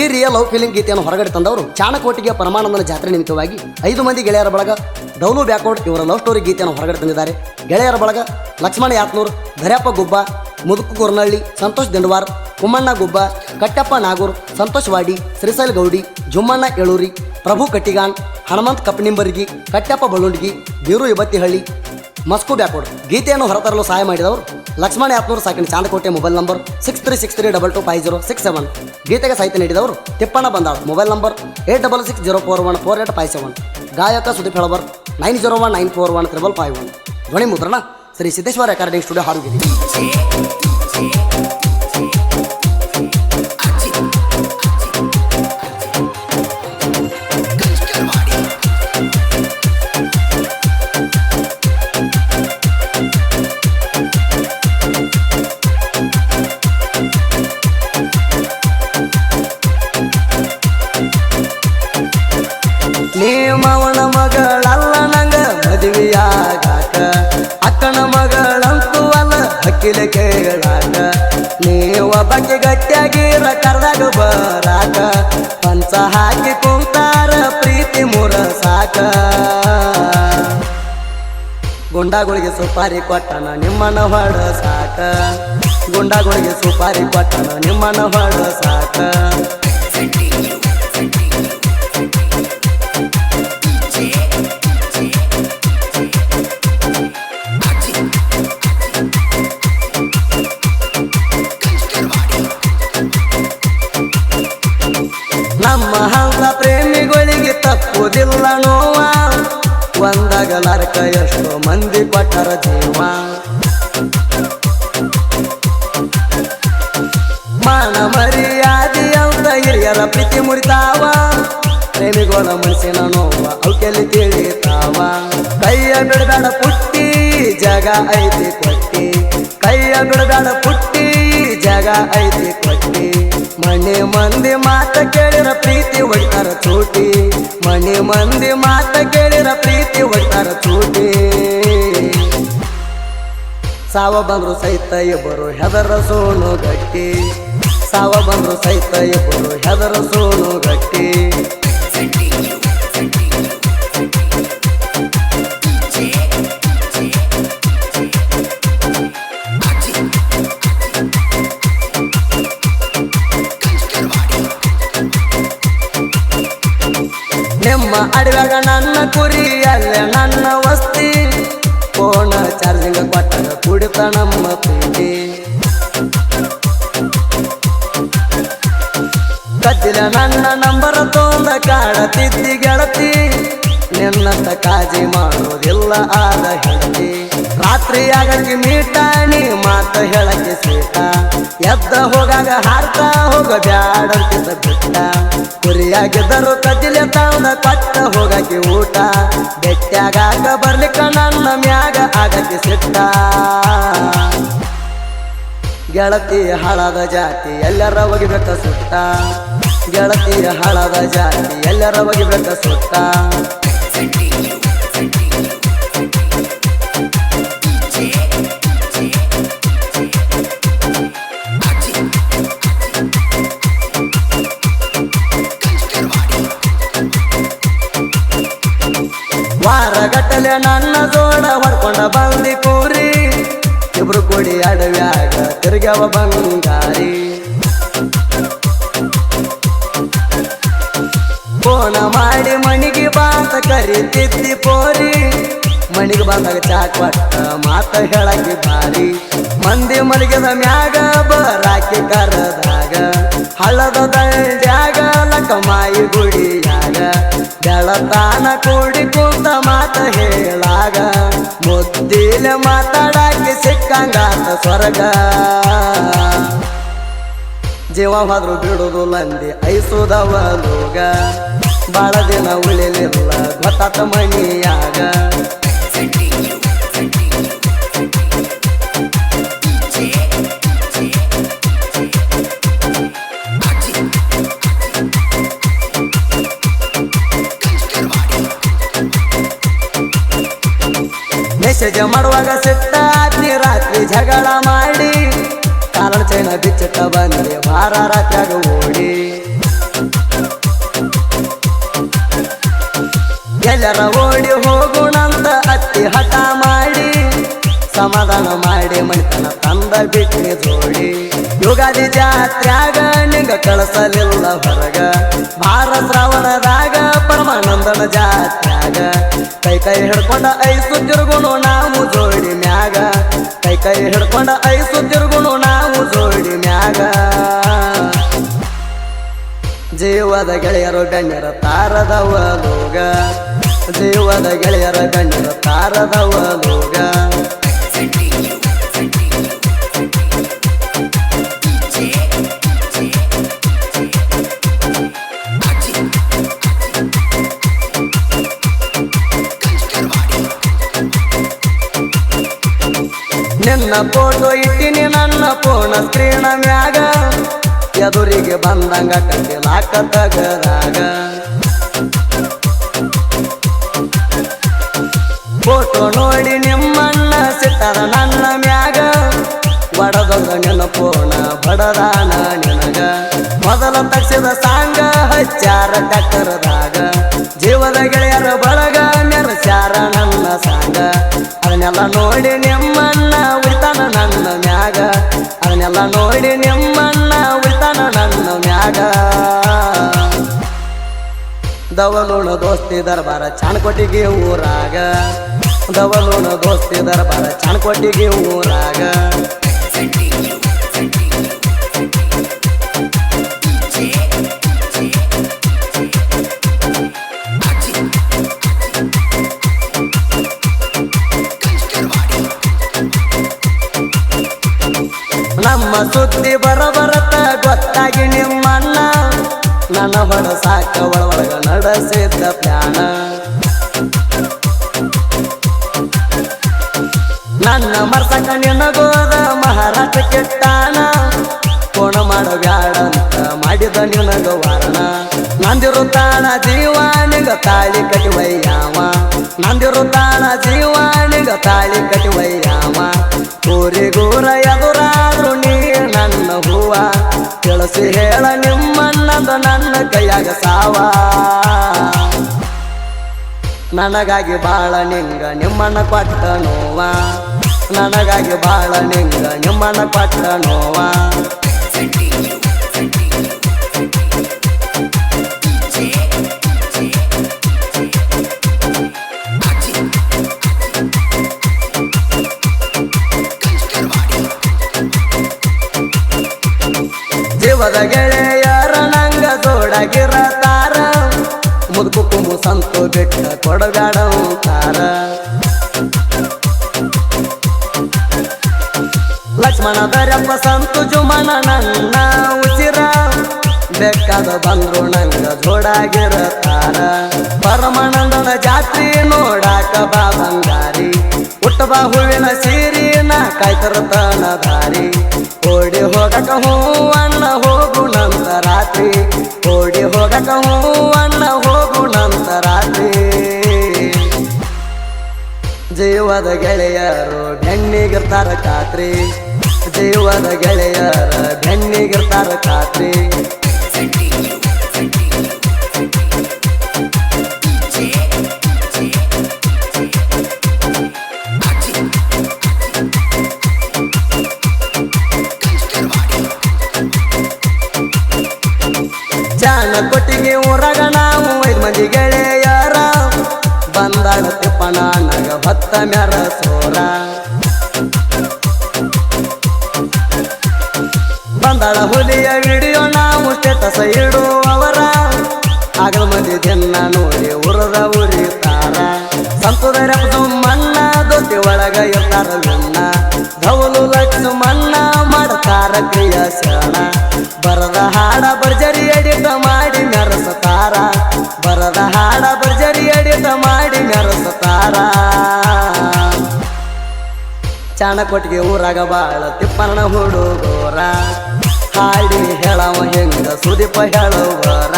ಈ real love feeling ಗೀತೆಯನ್ನು ಹೊರಗಡೆ ತಂದವರು ಚಾಣಕೋಟಿಗೆ ಪರಮಾನಂದನ ಜಾತ್ರೆ ನಿಮಿತ್ತವಾಗಿ ಐದು ಮಂದಿ ಗೆಳೆಯರ ಬಳಗ ಡೌಲು ಬ್ಯಾಕೋಡ್ ಇವರ ಲವ್ ಸ್ಟೋರಿ ಗೀತೆಯನ್ನು ಹೊರಗಡೆ ತಂದಿದ್ದಾರೆ. ಗೆಳೆಯರ ಬಳಗ ಲಕ್ಷ್ಮಣ ಯಾತ್ನೂರ್ ಧರ್ಯಪ್ಪ ಗುಬ್ಬ, ಮುದುಕು ಕೊರನಳ್ಳಿ, ಸಂತೋಷ್ ದಂಡವಾರ್, ಕುಮ್ಮಣ್ಣ ಗುಬ್ಬ, ಕಟ್ಟಪ್ಪ ನಾಗೂರ್, ಸಂತೋಷ್ ವಾಡಿ ಶ್ರೀಸೈಲ್ ಗೌಡಿ, ಜುಮ್ಮಣ್ಣ ಎಳೂರಿ ಪ್ರಭು ಕಟ್ಟಿಗಾನ್, ಹನುಮಂತ್ ಕಪ್ಪನಿಂಬರ್ಗಿ ಕಟ್ಟಪ್ಪ ಬಳುಂಡ್ಗಿ ಬೀರು ಇಬತ್ತಿಹಳ್ಳಿ ಮಸ್ಕು ಬ್ಯಾಕೋಡ್ ಗೀತೆಯನ್ನು ಹೊರತರಲು ಸಹಾಯ ಮಾಡಿದವರು Lakshmana ಯಾಪ್ನೂರು ಸಾಕಿನ Chandakote mobile number six three six three double two five zero six seven ಗೀತೆಗೆ ಸಾಹಿತ್ಯ ನೀಡಿದವರು Tippanna Bandal. Mobile number eight double six zero four one four eight five seven ಗಾಯಕ Sudeep ಹೇಳಬರ್ nine zero one nine four one triple five one ಧ್ವನಿ ಮುದ್ರಣ Shri Siddeshwara recording studio ಹಾಡುಗಿರಿ ಹಕ್ಕಿಲ ಕೇಳಾಕ ನೀವ ಬಗ್ಗೆ ಗಟ್ಟಿಯಾಗಿರ ಕರ್ದಾಗ ಬರಾಕ. ಪಂಚ ಹಾಕಿ ಕುಂತಾರ ಪ್ರೀತಿ ಮುರ ಸಾಕ. ಗುಂಡಾಗಳಿಗೆ ಸುಪಾರಿ ಕೊಟ್ಟನ ನಿಮ್ಮನ ಹೊಡ ಸಾಕ. ಗುಂಡಾಗಳಿಗೆ ಸುಪಾರಿ ಕೊಟ್ಟನ ನಿಮ್ಮನ ಹೊಡ ಸಾಕ. ಒಂದಾಗಲಾರಕ ಎಷ್ಟೋ ಮಂದಿ ಪಟ್ಟರ ಜೀವ. ಮಾನ ಮರ್ಯಾದಿ ಅಂತ ಹಿರಿಯರ ಪ್ರೀತಿ ಮುರಿತಾವ. ಪ್ರೇಮಿಗೋಣ ಮನಸ್ಸಿನ ನೋವ ಅವಕೆಲ್ಲಿ ತಿಳಿತಾವ. ಕೈಯ ಬಿಡಬೇಡ ಪುಟ್ಟಿ, ಜಗ ಐತಿ ಕೊಟ್ಟಿ. ಕೈಯ ಬಿಡಬೇಡ ಪುಟ್ಟಿ, ಜಗ ಐತಿ ಕೊಟ್ಟಿ. ಮನೆ ಮಂದಿ ಮಾತ ಕೇಳಿರ ಪ್ರೀತಿ ಒಯ್ತಾರ ಚೂಟಿ. ಮನೆ ಮಂದಿ ಮಾತ ಕೇಳಿರ ಪ್ರೀತಿ ಒಯ್ತಾರ ಚೂಟಿ. ಸಾವ ಬಂದ್ರು ಸಹಿತ ಇಬ್ಬರು ಹೆದರ ಸೋನು ಗಟ್ಟಿ. ಸಾವ ಬಂದ್ರು ಸಹಿತ ಇಬ್ಬರು ಹೆದರ ಸೋನು ಗಟ್ಟಿ. ನಿಮ್ಮ ಅಡವ್ಯಾಗ ನನ್ನ ಕುರಿ ಅಲ್ಲ ನನ್ನ ವಸ್ತಿ. ಕೋಣ ಚಾರ್ಜಿಂಗ್ ಕೊಟ್ಟಾಗ ಕುಡಿತ ನಮ್ಮ ಪ್ರೀತಿ. ಕದ್ದಿಲ ನನ್ನ ನಂಬರ್ ಕಾಡ ತಿದ್ದಿ ಗೆಳತಿ. ನಿನ್ನಂತ ಕಾಜಿ ಮಾಡೋದಿಲ್ಲ ಆದ ಹೆಂಡತಿ. ರಾತ್ರಿ ಆಗಕ್ಕೆ ನೀ ಮಾತ ಹೇಳಕ್ಕೆ ಸೀಟ. ಎದ್ದ ಹೋಗಾಗ ಹಾರ್ತಾ ಹೋಗ ಬ್ಯಾಡಂತಿದ್ದ ಬಿಟ್ಟ. ಗುರಿಯಾಗಿದ್ದರು ಕದ್ದಿಲೆ ತಾವನ ಕೊಟ್ಟ ಹೋಗಕ್ಕೆ ಊಟ. ಬೆಟ್ಟಾಗ ಬರ್ಲಿಕ್ಕ ನನ್ನ ಮ್ಯಾಗ ಆಗಕ್ಕೆ ಸಿಟ್ಟ. ಗೆಳತಿ ಹಳದ ಜಾತಿ ಎಲ್ಲರ ಒಗಿಬೇಕ ಸುತ್ತ ಗೆಳತಿ ಹಳದ ಜಾತಿ ಎಲ್ಲರ ಒಗಿಬೇಕ ಸುತ್ತ ವಾರಗಟ್ಟಲೆ ನನ್ನ ಜೋಡ ಹೊಡ್ಕೊಂಡ ಬಂದಿ ಕೂರಿ ಇಬ್ರು ಕೂಡಿ ಅಡವ್ಯಾಗ ತಿರ್ಗ್ಯಾವ ಬಂಗಾರಿ. ಫೋನ ಮಾಡಿ ಮಣಿಗೆ ಬಾಂತ ಕರಿತಿದ್ದಿ ಪೋರಿ. ಮಣಿಗೆ ಬಂದಾಗ ಚಾಕ್ ಕೊಟ್ಟ ಮಾತ ಹೇಳಕ್ಕೆ ಬಾರಿ. ಮಂದಿ ಮಲಗಿದ ಮ್ಯಾಗ ಬರಾಕಿ ಕರದಾಗ. ಹಳ್ಳದ ದಂಡ್ಯಾಗ ಲಕ್ಕಮಾಯಿ ಗುಡಿಯಾಗ ಬೆಳತಾನ ಕೂಡಿ ಕೂತ ಮಾತ ಹೇಳಾಗ ಮುದ್ದಿಲ ಮಾತಾಡಕ್ಕೆ ಸಿಕ್ಕಂಗಾತ ಸ್ವರ್ಗ. ಜೀವ ಹೋದ್ರು ಬಿಡುದು ಲಂದಿ ಐಸುದವ ಲೋಗ, ಬಾಳ ದಿನ ಉಳಿಲಿಲ್ಲ ಗೊತ್ತಾತ ಮಣಿಯಾಗ. ಮಜಾ ಮಾಡುವಾಗ ಸಿಟ್ಟ ರಾತ್ರಿ ಜಗಳ ಮಾಡಿ. ಕಾಲ ಚೈನ ಬಿಚ್ಚುತ್ತ ಬಂದೆ ವಾರ ರಾತ್ರಿಯಾಗ ಓಡಿ. ಎಲ್ಲರ ಓಡಿ ಹೋಗೋಣಂತ ಅತ್ತಿ ಹಠ ಮಾಡಿ. ಸಮಾಧಾನ ಮಾಡಿ ಮೈತನ ತಂದ ಬಿಟ್ಟಿ ಜೋಡಿ. ಯುಗಾದಿ ಜಾತ್ರ್ಯಾಗ ನಿಂಗ ಕಳಸಲಿಲ್ಲ ಹೊರಗ. ಭಾರ ಶ್ರಾವಣದಾಗ ಪರಮಾನಂದನ ಜಾತ್ರ್ಯಾಗ ಕೈ ಹಿಡ್ಕೊಂಡ ಐಸು ತಿರುಗುನು ನಾವು ಜೋಡಿ ಮ್ಯಾಗ. ಕೈ ಕೈ ಹಿಡ್ಕೊಂಡ ಐಸು ತಿರುಗುನು ನಾವು ಜೋಡಿ ಮ್ಯಾಗ. ಜೀವದ ಗೆಳೆಯರು ಗಣ್ಯರ ತಾರದವ ಲೋಗ. ಜೀವದ ಗೆಳೆಯರ ಗಣ್ಯರ ತಾರದವ ಲೋಗ. ನಿನ್ನ ಫೋಟೋ ಇಟ್ಟಿನಿ, ನನ್ನ ಫೋನ ಸ್ಕ್ರೀನ ಮ್ಯಾಗ ಎದುರಿಗೆ ಬಂದಂಗ ಕಂಡಿಲಾಕ ತಗದಾಗ ಫೋಟೋ ನೋಡಿ ನಿಮ್ಮಣ್ಣ ಸಿಟ್ಟದ ನನ್ನ ಮ್ಯಾಗ. ಬಡದೊಂದ ನಿನ್ನ ಫೋನ ಬಡದಾನ ನಿನಗ. ಮೊದಲ ತಕ್ಷದ ಸಾಂಗ ಹಚ್ಚಾರ ಟಕ್ಕರದಾಗ. ಜೀವದ ಗೆಳೆಯರ ಬಳಗ ನೆನಸ್ಯಾರ ನನ್ನ ಸಾಂಗ. ಅದನ್ನೆಲ್ಲ ನೋಡಿ ನಿಮ್ಮಣ್ಣ ನೋಡಿ ನಿಮ್ಮನ್ನ ಉಳ್ತಾನ ನನ್ನ ಮ್ಯಾಗ. ದವಲುಣ ದೋಸ್ತಿ ದರ್ಬಾರ ಚಾಣಕೊಟ್ಟಿಗೆ ಊರಾಗ. ದವಲುಣ ದೋಸ್ತಿ ದರ್ಬಾರ ಚಾಣಕೊಟ್ಟಿಗೆ ಊರಾಗ. ಸುದ್ದಿ ಬರ ಬರತ ಗೊತ್ತಾಗಿ ನಿಮ್ಮಣ್ಣ ನನ್ನ ಹೊಡ ಸಾಕ ಒಳಗ ನಡೆಸಿದ್ದ ಪ್ಯಾನ ನನ್ನ ಮರ್ಸಕ ನಿನಗೋದ ಮಹಾರಾಜ ಕೆಟ್ಟಾನ. ಕೋಣ ಮಾಡೋ ಬ್ಯಾಡಂತ ಮಾಡಿದ ನಿನಗ ವಾರಣ ನಂದಿರು ತಾಣ ಜೀವಾನಿಗ ತಾಳಿ ಕಟಿವಯ್ಯಾವ ನಂದಿರು ತಾಣ ಜೀವಾನಿಗ ತಾಳಿ ಕಟಿವಯ್ಯಾವ ಊರಿಗೂರ ತಿಳಿಸಿ ಹೇಳ ನಿಮ್ಮನ್ನದು ನನ್ನ ಕೈಯಾಗ ಸಾವ. ನನಗಾಗಿ ಬಾಳ ನಿಂಗ ನಿಮ್ಮಣ್ಣ ಕೊಟ್ಟ ನೋವ. ನನಗಾಗಿ ಬಾಳ ನಿಂಗ ನಿಮ್ಮಣ್ಣ ಕೊಟ್ಟ ನೋವ. ಜೀವದ ಗೆಳೆಯರ ನಂಗ ಜೋಡಾಗಿರತಾರ ಮುದುಕು ಕುಂಬು ಸಂತು ಬೆಟ್ಟ ಕೊಡಬ್ಯಾಡ ತಾರ ಲಕ್ಷ್ಮಣ ದರಪ್ಪ ಸಂತು ಜುಮನ ನನ್ನ ಬೇಕಾದ ಬಂದ್ರು ನಂಗ ಜೋಡಾಗಿರತಾರ ಪರಮಾನಂದನ ಜಾತ್ರಿ ನೋಡಾಕ ಬಾ ಬಂಗಾರಿ. ಹುಟ್ಟಬಾ ಹೂವಿನ ಸೀರಿ ನಾ ಕಾಯ್ತಿರತನ ದಾರಿ. ಓಡಿ ಹೋಗಕ ಹೂವಣ್ಣ ಹೋಗು ನಂತ ರಾತ್ರಿ. ಓಡಿ ಹೋಗಕ ಹೂವಣ್ಣ ಹೋಗು ನಂತ ರಾತ್ರಿ. ಜೀವದ ಗೆಳೆಯರು ಬೆಣ್ಣಿಗಿರ್ತಾರ ಖಾತ್ರಿ. ಜೀವದ ಗೆಳೆಯರ ಬೆನ್ನಿಗಿರ್ತಾರ ಖಾತ್ರಿ. ಕೊಟ್ಟಿಗೆ ಊರಾಗ ನಾವು ಐದು ಮಂದಿ ಗೆಳೆಯರ. ಬಂದಾಳ ತಿಪ್ಪಣ ನಗ ಹೊತ್ತ ಮ್ಯಾರ ಸೋರ. ಬಂದಾಳ ಹುಲಿಯ ವಿಡಿಯೋ ಸ್ಟೇಟಸ್ ಇಡುವವರ ಆಗಲ ಮಂದಿ ದಿನ ನೋಡಿ ಉರದ ಉರಿತಾರ ಸಂತುದರ ಮಣ್ಣ ದೊಡ್ಡಿ ಒಳಗ ಇರ್ತಾರ ವಿಣ್ಣ ಧವಲು ಲಕ್ಷ್ಮಣ್ಣ ಮಾಡ್ತಾರ ಕ್ರಿಯಾಶಣ ಬರದ ಹಾಡ ಬರ್ಜರಿ ಅಡಿತ ಮಾಡಿ ನರಸತಾರ. ಬರದ ಹಾಡ ಬರ್ಜರಿ ಅಡಿತ ಮಾಡಿ ಮೆರೆಸತಾರ ಚಾಣಕೊಟ್ಟಿಗೆ ಊರಾಗ ಬಾಳ ತಿಪ್ಪಣ್ಣ ಹುಡುಗೋರ. ಹಾಡಿ ಹೇಳವ ಹೆಂಗ ಸುದೀಪ ಹೇಳುವರ?